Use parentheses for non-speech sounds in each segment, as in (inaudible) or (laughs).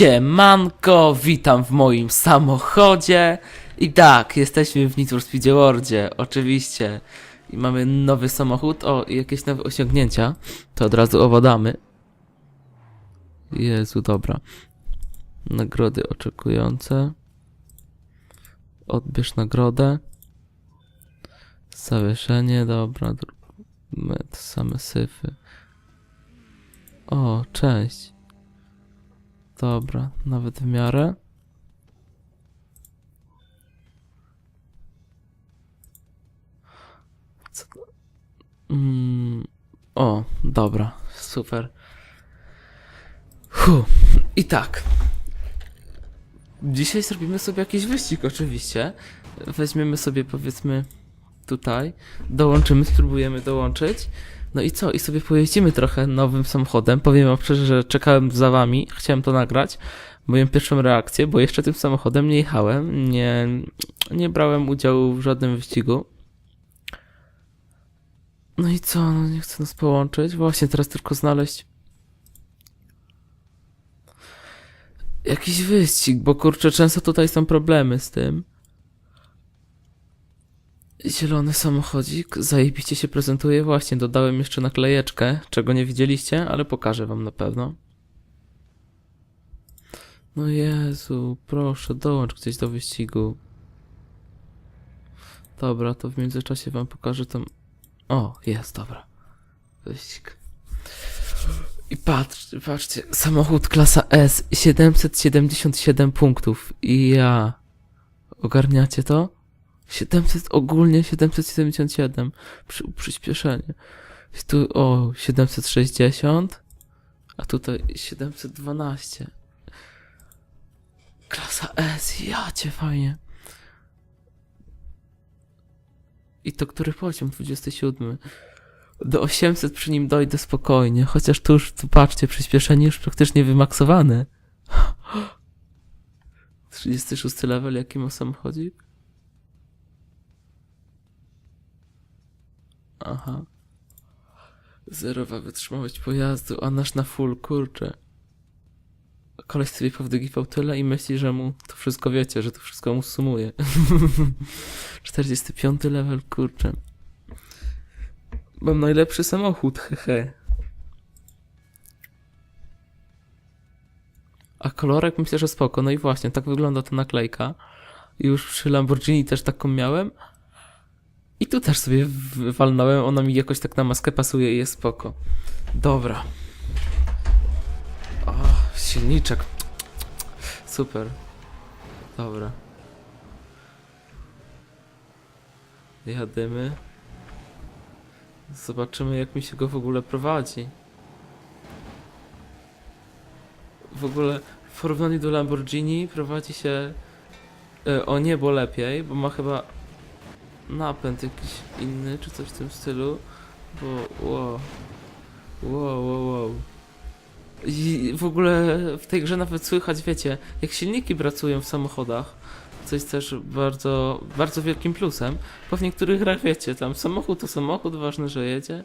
Siemanko, witam w moim samochodzie. I tak, jesteśmy w Need for Speed oczywiście. I mamy nowy samochód, o, i jakieś nowe osiągnięcia. To od razu owodamy. Jezu, dobra. Nagrody oczekujące. Odbierz nagrodę. Zawieszenie, dobra. Te same syfy. O, cześć. Dobra, nawet w miarę. Mm, o, dobra, super. Hu. I tak. Dzisiaj zrobimy sobie jakiś wyścig, oczywiście. Weźmiemy sobie, powiedzmy, tutaj. Dołączymy, spróbujemy dołączyć. No i co? I sobie pojeździmy trochę nowym samochodem. Powiem wam szczerze, że czekałem za wami, chciałem to nagrać. Moją pierwszą reakcję, bo jeszcze tym samochodem nie jechałem, nie, nie brałem udziału w żadnym wyścigu. No i co? No nie chcę nas połączyć. Właśnie teraz tylko znaleźć jakiś wyścig, bo kurczę, często tutaj są problemy z tym. Zielony samochodzik, zajebiście się prezentuje. Właśnie, dodałem jeszcze naklejeczkę, czego nie widzieliście, ale pokażę wam na pewno. No Jezu, proszę, dołącz gdzieś do wyścigu. Dobra, to w międzyczasie wam pokażę tam... O, jest, dobra. Wyścig. I patrz, patrzcie, samochód klasa S, 777 punktów. I ja... Ogarniacie to? 700, ogólnie 777 przy przyspieszenie. Tu o 760, a tutaj 712. Klasa S, ja cię fajnie. I to który poziom? 27. Do 800 przy nim dojdę spokojnie, chociaż tu już, tu patrzcie, przyspieszenie już praktycznie wymaksowane. (gasps) 36 level, jaki ma samochodzik? Aha. Zerowa wytrzymałość pojazdu, a nasz na full, kurczę. Koleś sobie powdygiwał tyle i myśli, że mu to wszystko wiecie, że to wszystko mu sumuje. (laughs) 45 level, kurczę. Mam najlepszy samochód, hehe. A kolorek myślę, że spoko. No i właśnie, tak wygląda ta naklejka. Już przy Lamborghini też taką miałem. I tu też sobie walnąłem, ona mi jakoś tak na maskę pasuje i jest spoko. Dobra. O, silniczek. Super. Dobra. Jadymy. Zobaczymy jak mi się go w ogóle prowadzi. W ogóle w porównaniu do Lamborghini prowadzi się e, o niebo lepiej, bo ma chyba napęd jakiś inny, czy coś w tym stylu, bo wow, wow, wow, wow. I w ogóle w tej grze nawet słychać, wiecie, jak silniki pracują w samochodach, co jest też bardzo, bardzo wielkim plusem, bo w niektórych grach, wiecie, tam samochód to samochód, ważne, że jedzie,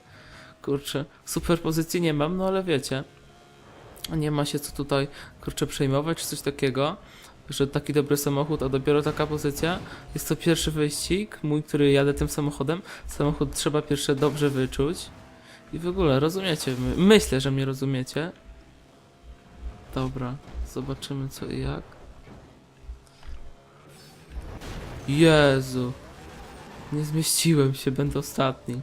kurczę, superpozycji nie mam, no ale wiecie, nie ma się co tutaj, kurczę, przejmować, czy coś takiego, że taki dobry samochód, a dopiero taka pozycja, jest to pierwszy wyścig, mój, który jadę tym samochodem. Samochód trzeba pierwsze dobrze wyczuć. I w ogóle, rozumiecie? My, myślę, że mnie rozumiecie. Dobra, zobaczymy co i jak. Jezu. Nie zmieściłem się, będę ostatni.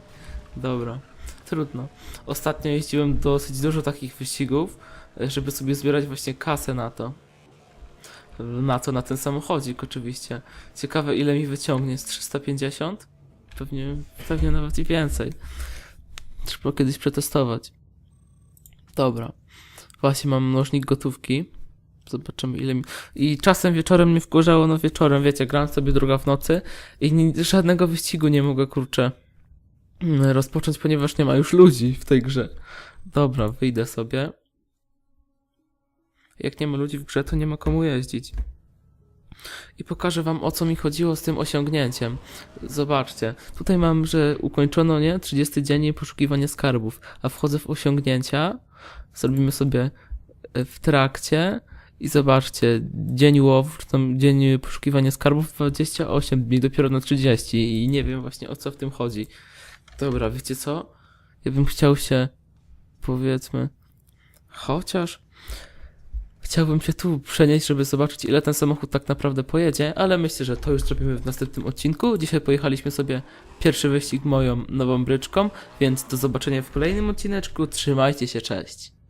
Dobra, trudno. Ostatnio jeździłem dosyć dużo takich wyścigów, e, żeby sobie zbierać właśnie kasę na to na to, na ten samochodzik oczywiście. Ciekawe ile mi wyciągnie, z 350? Pewnie, pewnie nawet i więcej. Trzeba kiedyś przetestować. Dobra. Właśnie mam mnożnik gotówki. Zobaczymy ile mi... I czasem wieczorem mnie wkurzało, no wieczorem, wiecie, gram sobie druga w nocy i żadnego wyścigu nie mogę, kurczę, mm, rozpocząć, ponieważ nie ma już ludzi w tej grze. Dobra, wyjdę sobie. Jak nie ma ludzi w grze, to nie ma komu jeździć. I pokażę wam o co mi chodziło z tym osiągnięciem. Zobaczcie, tutaj mam, że ukończono, nie? 30 dzień i poszukiwanie skarbów, a wchodzę w osiągnięcia, zrobimy sobie e, w trakcie I zobaczcie, dzień łowu, czy tam dzień poszukiwania skarbów 28 dni, dopiero na 30 i nie wiem właśnie o co w tym chodzi. Dobra, wiecie co? Ja bym chciał się, powiedzmy, chociaż chciałbym się tu przenieść, żeby zobaczyć ile ten samochód tak naprawdę pojedzie, ale myślę, że to już zrobimy w następnym odcinku. Dzisiaj pojechaliśmy sobie pierwszy wyścig moją nową bryczką, więc do zobaczenia w kolejnym odcineczku. Trzymajcie się, cześć!